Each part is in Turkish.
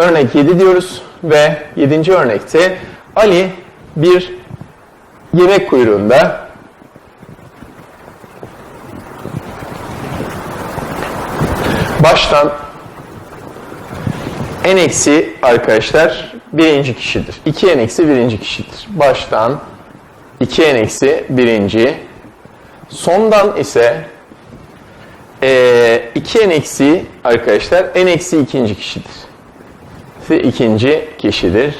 örnek 7 diyoruz ve 7. örnekte Ali bir yemek kuyruğunda baştan en eksi arkadaşlar birinci kişidir. 2 en eksi birinci kişidir. Baştan 2 en eksi birinci. Sondan ise eee 2 en eksi arkadaşlar en eksi ikinci kişidir. Ve ikinci kişidir.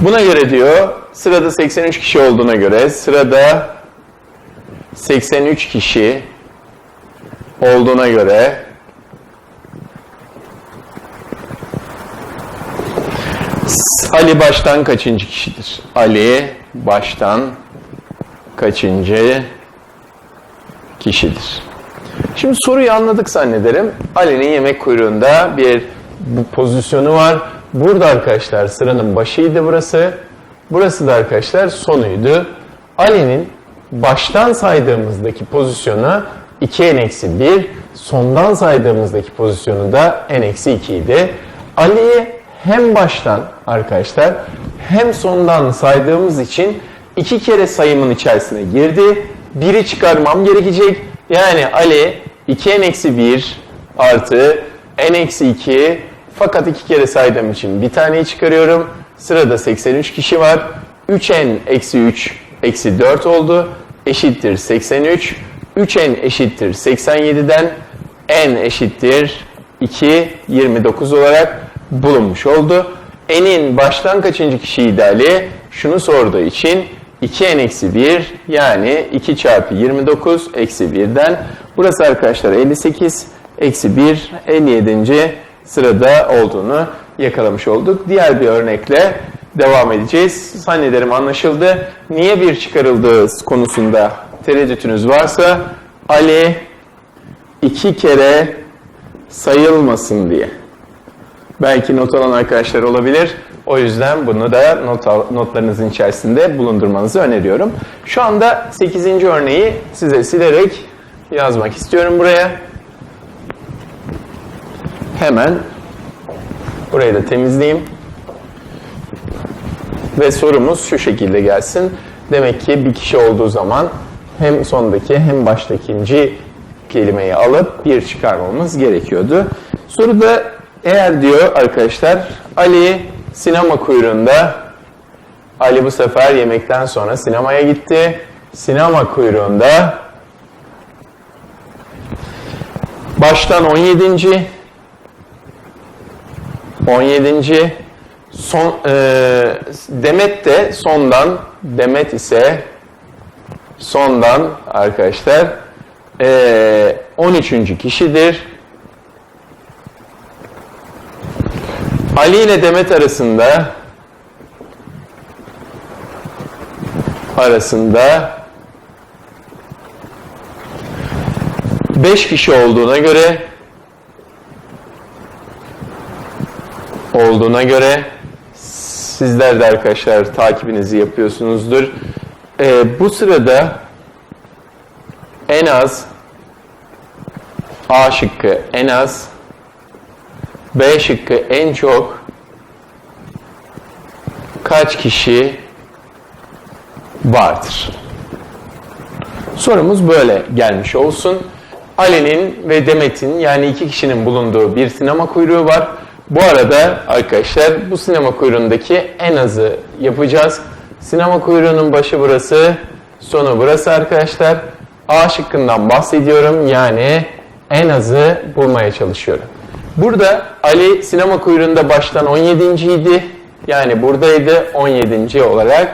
Buna göre diyor sırada 83 kişi olduğuna göre sırada 83 kişi olduğuna göre Ali baştan kaçıncı kişidir? Ali baştan kaçıncı kişidir? Şimdi soruyu anladık zannederim. Ali'nin yemek kuyruğunda bir bu pozisyonu var. Burada arkadaşlar sıranın başıydı burası. Burası da arkadaşlar sonuydu. Ali'nin baştan saydığımızdaki pozisyonu 2 n eksi 1, sondan saydığımızdaki pozisyonu da n eksi 2 idi. Ali'yi hem baştan arkadaşlar hem sondan saydığımız için iki kere sayımın içerisine girdi. Biri çıkarmam gerekecek. Yani Ali 2n-1 artı n-2 fakat iki kere saydığım için bir taneyi çıkarıyorum. Sırada 83 kişi var. 3n eksi 3 eksi 4 oldu. Eşittir 83. 3n eşittir 87'den n eşittir 2, 29 olarak bulunmuş oldu. N'in baştan kaçıncı kişi ideali? Şunu sorduğu için 2n eksi 1 yani 2 çarpı 29 eksi 1'den burası arkadaşlar 58 eksi 1 57. sırada olduğunu yakalamış olduk. Diğer bir örnekle devam edeceğiz. Zannederim anlaşıldı. Niye bir çıkarıldığı konusunda tereddütünüz varsa Ali iki kere sayılmasın diye. Belki not alan arkadaşlar olabilir. O yüzden bunu da not al- notlarınızın içerisinde bulundurmanızı öneriyorum. Şu anda 8. örneği size silerek yazmak istiyorum buraya. Hemen burayı da temizleyeyim. Ve sorumuz şu şekilde gelsin. Demek ki bir kişi olduğu zaman hem sondaki hem baştakinci kelimeyi alıp bir çıkarmamız gerekiyordu. Soruda eğer diyor arkadaşlar Ali sinema kuyruğunda Ali bu sefer yemekten sonra sinemaya gitti. Sinema kuyruğunda baştan 17. 17. Son e, Demet de sondan Demet ise sondan arkadaşlar e, 13. kişidir. Ali ile Demet arasında arasında 5 kişi olduğuna göre olduğuna göre sizler de arkadaşlar takibinizi yapıyorsunuzdur. Ee, bu sırada en az A şıkkı en az B şıkkı en çok kaç kişi vardır? Sorumuz böyle gelmiş olsun. Ali'nin ve Demet'in yani iki kişinin bulunduğu bir sinema kuyruğu var. Bu arada arkadaşlar bu sinema kuyruğundaki en azı yapacağız. Sinema kuyruğunun başı burası, sonu burası arkadaşlar. A şıkkından bahsediyorum yani en azı bulmaya çalışıyorum. Burada Ali sinema kuyruğunda baştan 17. idi. Yani buradaydı 17. olarak.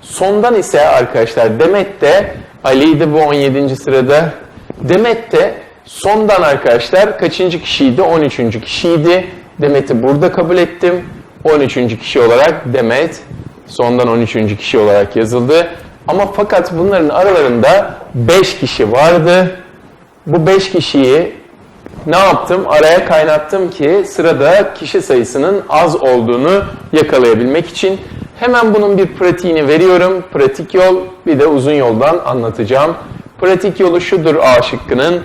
Sondan ise arkadaşlar Demet de Ali'ydi bu 17. sırada. Demet de sondan arkadaşlar kaçıncı kişiydi? 13. kişiydi. Demet'i burada kabul ettim. 13. kişi olarak Demet sondan 13. kişi olarak yazıldı. Ama fakat bunların aralarında 5 kişi vardı. Bu 5 kişiyi ne yaptım? Araya kaynattım ki sırada kişi sayısının az olduğunu yakalayabilmek için. Hemen bunun bir pratiğini veriyorum. Pratik yol bir de uzun yoldan anlatacağım. Pratik yolu şudur A şıkkının.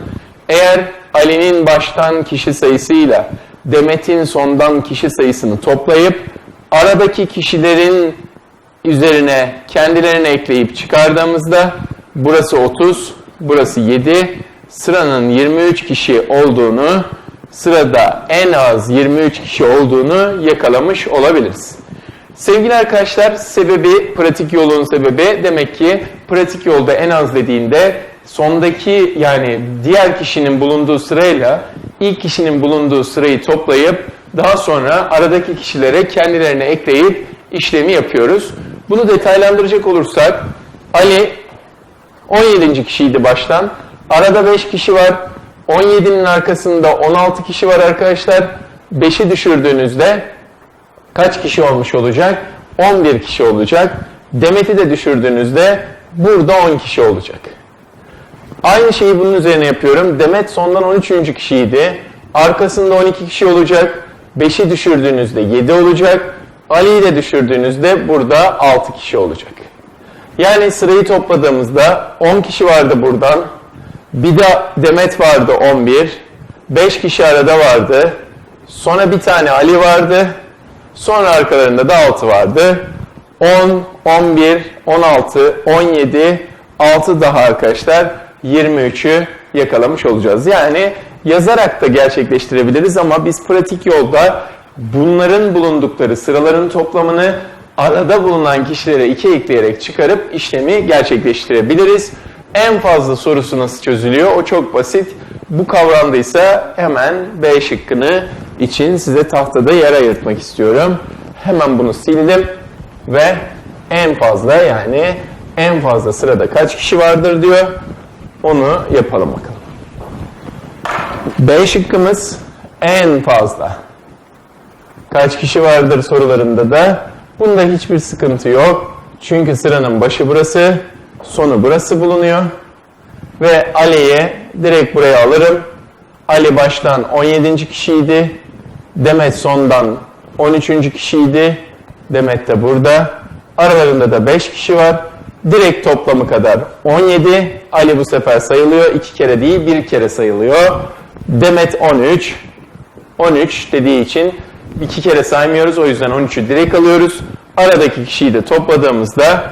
Eğer Ali'nin baştan kişi sayısıyla Demet'in sondan kişi sayısını toplayıp aradaki kişilerin üzerine kendilerini ekleyip çıkardığımızda burası 30, burası 7, sıranın 23 kişi olduğunu, sırada en az 23 kişi olduğunu yakalamış olabiliriz. Sevgili arkadaşlar, sebebi, pratik yolun sebebi demek ki pratik yolda en az dediğinde sondaki yani diğer kişinin bulunduğu sırayla ilk kişinin bulunduğu sırayı toplayıp daha sonra aradaki kişilere kendilerine ekleyip işlemi yapıyoruz. Bunu detaylandıracak olursak Ali 17. kişiydi baştan. Arada 5 kişi var. 17'nin arkasında 16 kişi var arkadaşlar. 5'i düşürdüğünüzde kaç kişi olmuş olacak? 11 kişi olacak. Demet'i de düşürdüğünüzde burada 10 kişi olacak. Aynı şeyi bunun üzerine yapıyorum. Demet sondan 13. kişiydi. Arkasında 12 kişi olacak. 5'i düşürdüğünüzde 7 olacak. Ali'yi de düşürdüğünüzde burada 6 kişi olacak. Yani sırayı topladığımızda 10 kişi vardı buradan. Bir de Demet vardı 11. 5 kişi arada vardı. Sonra bir tane Ali vardı. Sonra arkalarında da 6 vardı. 10, 11, 16, 17, 6 daha arkadaşlar 23'ü yakalamış olacağız. Yani yazarak da gerçekleştirebiliriz ama biz pratik yolda bunların bulundukları sıraların toplamını arada bulunan kişilere 2 ekleyerek çıkarıp işlemi gerçekleştirebiliriz. En fazla sorusu nasıl çözülüyor? O çok basit. Bu kavramda ise hemen B şıkkını için size tahtada yer ayırtmak istiyorum. Hemen bunu sildim ve en fazla yani en fazla sırada kaç kişi vardır diyor. Onu yapalım bakalım. B şıkkımız en fazla. Kaç kişi vardır sorularında da bunda hiçbir sıkıntı yok. Çünkü sıranın başı burası, sonu burası bulunuyor. Ve Ali'ye direkt buraya alırım. Ali baştan 17. kişiydi. Demet sondan 13. kişiydi. Demet de burada. Aralarında da 5 kişi var. Direkt toplamı kadar 17. Ali bu sefer sayılıyor. 2 kere değil bir kere sayılıyor. Demet 13. 13 dediği için iki kere saymıyoruz. O yüzden 13'ü direkt alıyoruz. Aradaki kişiyi de topladığımızda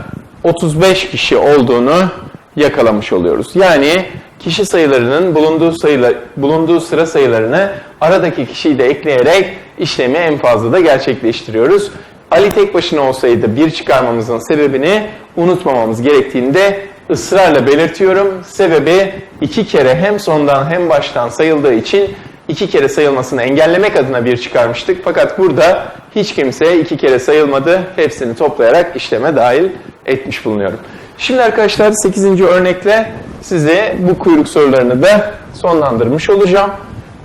35 kişi olduğunu yakalamış oluyoruz. Yani kişi sayılarının bulunduğu sayılar, bulunduğu sıra sayılarını aradaki kişiyi de ekleyerek işlemi en fazla da gerçekleştiriyoruz. Ali tek başına olsaydı bir çıkarmamızın sebebini unutmamamız gerektiğini de ısrarla belirtiyorum. Sebebi iki kere hem sondan hem baştan sayıldığı için iki kere sayılmasını engellemek adına bir çıkarmıştık. Fakat burada hiç kimse iki kere sayılmadı. Hepsini toplayarak işleme dahil etmiş bulunuyorum. Şimdi arkadaşlar 8. örnekle size bu kuyruk sorularını da sonlandırmış olacağım.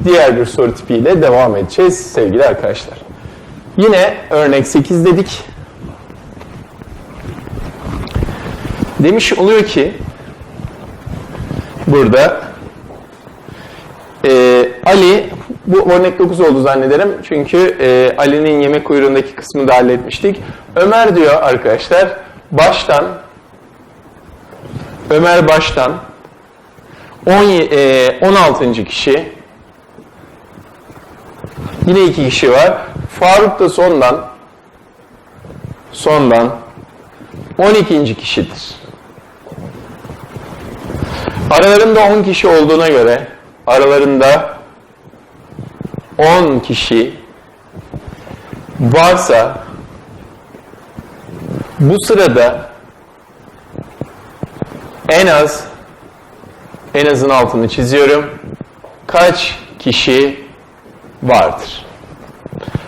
Diğer bir soru tipiyle devam edeceğiz sevgili arkadaşlar. Yine örnek 8 dedik. Demiş oluyor ki burada e, Ali bu örnek 9 oldu zannederim. Çünkü e, Ali'nin yemek kuyruğundaki kısmını da halletmiştik. Ömer diyor arkadaşlar baştan Ömer baştan 10, e, 16. kişi yine iki kişi var. Faruk da sondan sondan 12. kişidir. Aralarında 10 kişi olduğuna göre aralarında 10 kişi varsa bu sırada en az en azın altını çiziyorum. Kaç kişi vardır?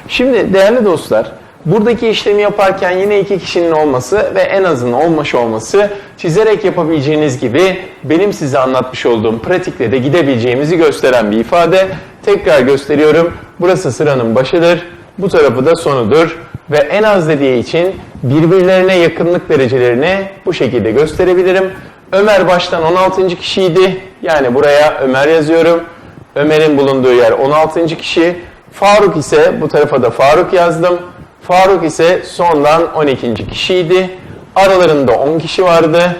Şimdi değerli dostlar, buradaki işlemi yaparken yine iki kişinin olması ve en azın olmuş olması çizerek yapabileceğiniz gibi benim size anlatmış olduğum pratikle de gidebileceğimizi gösteren bir ifade. Tekrar gösteriyorum. Burası sıranın başıdır. Bu tarafı da sonudur. Ve en az dediği için birbirlerine yakınlık derecelerini bu şekilde gösterebilirim. Ömer baştan 16. kişiydi. Yani buraya Ömer yazıyorum. Ömer'in bulunduğu yer 16. kişi. Faruk ise bu tarafa da Faruk yazdım. Faruk ise sondan 12. kişiydi. Aralarında 10 kişi vardı.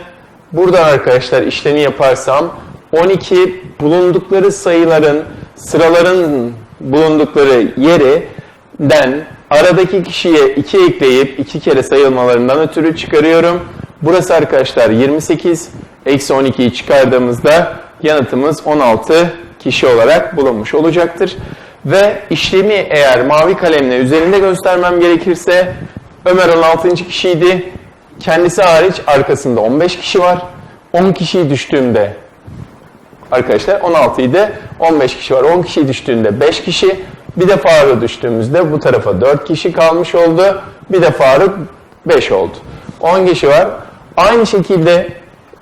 Buradan arkadaşlar işlemi yaparsam 12 bulundukları sayıların sıraların bulundukları yerden aradaki kişiye 2 ekleyip 2 kere sayılmalarından ötürü çıkarıyorum. Burası arkadaşlar 28. Eksi 12'yi çıkardığımızda yanıtımız 16 kişi olarak bulunmuş olacaktır. Ve işlemi eğer mavi kalemle üzerinde göstermem gerekirse Ömer 16. kişiydi. Kendisi hariç arkasında 15 kişi var. 10 kişiyi düştüğümde arkadaşlar 16 idi. 15 kişi var. 10 kişi düştüğünde 5 kişi. Bir de Faruk düştüğümüzde bu tarafa 4 kişi kalmış oldu. Bir de Faruk 5 oldu. 10 kişi var. Aynı şekilde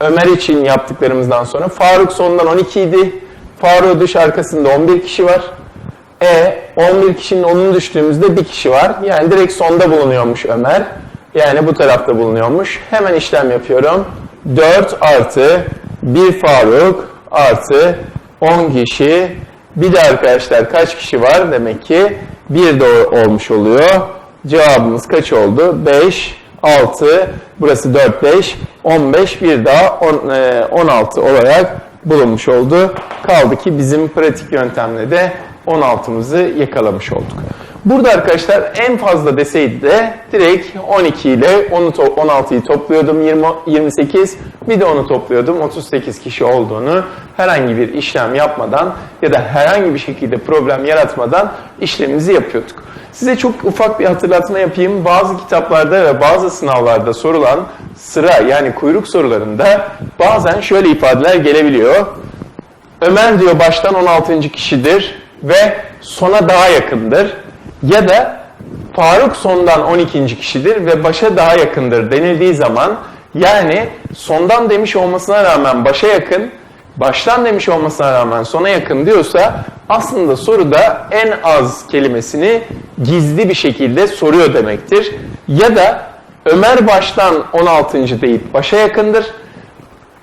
Ömer için yaptıklarımızdan sonra Faruk sondan 12 idi. Faruk düş arkasında 11 kişi var. E 11 kişinin 10'unu düştüğümüzde bir kişi var. Yani direkt sonda bulunuyormuş Ömer. Yani bu tarafta bulunuyormuş. Hemen işlem yapıyorum. 4 artı 1 Faruk artı 10 kişi. Bir de arkadaşlar kaç kişi var? Demek ki 1 de olmuş oluyor. Cevabımız kaç oldu? 5, 6, burası 4, 5, 15, bir daha 10, e, 16 olarak bulunmuş oldu. Kaldı ki bizim pratik yöntemle de 16'mızı yakalamış olduk. Burada arkadaşlar en fazla deseydi de direkt 12 ile 10'u to- 16'yı topluyordum 20, 28 bir de onu topluyordum 38 kişi olduğunu herhangi bir işlem yapmadan ya da herhangi bir şekilde problem yaratmadan işlemimizi yapıyorduk. Size çok ufak bir hatırlatma yapayım. Bazı kitaplarda ve bazı sınavlarda sorulan sıra yani kuyruk sorularında bazen şöyle ifadeler gelebiliyor. Ömer diyor baştan 16. kişidir ve sona daha yakındır. Ya da Faruk sondan 12. kişidir ve başa daha yakındır denildiği zaman yani sondan demiş olmasına rağmen başa yakın, baştan demiş olmasına rağmen sona yakın diyorsa aslında soruda en az kelimesini gizli bir şekilde soruyor demektir. Ya da Ömer baştan 16. deyip başa yakındır.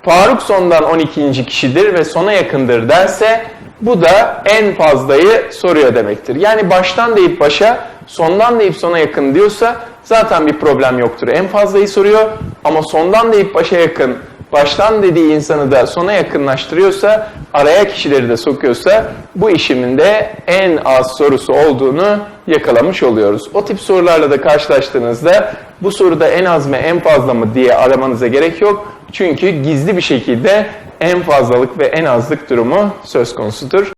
Faruk sondan 12. kişidir ve sona yakındır derse bu da en fazlayı soruyor demektir. Yani baştan deyip başa, sondan deyip sona yakın diyorsa zaten bir problem yoktur. En fazlayı soruyor ama sondan deyip başa yakın, baştan dediği insanı da sona yakınlaştırıyorsa, araya kişileri de sokuyorsa bu işimin de en az sorusu olduğunu yakalamış oluyoruz. O tip sorularla da karşılaştığınızda bu soruda en az mı en fazla mı diye aramanıza gerek yok. Çünkü gizli bir şekilde en fazlalık ve en azlık durumu söz konusudur.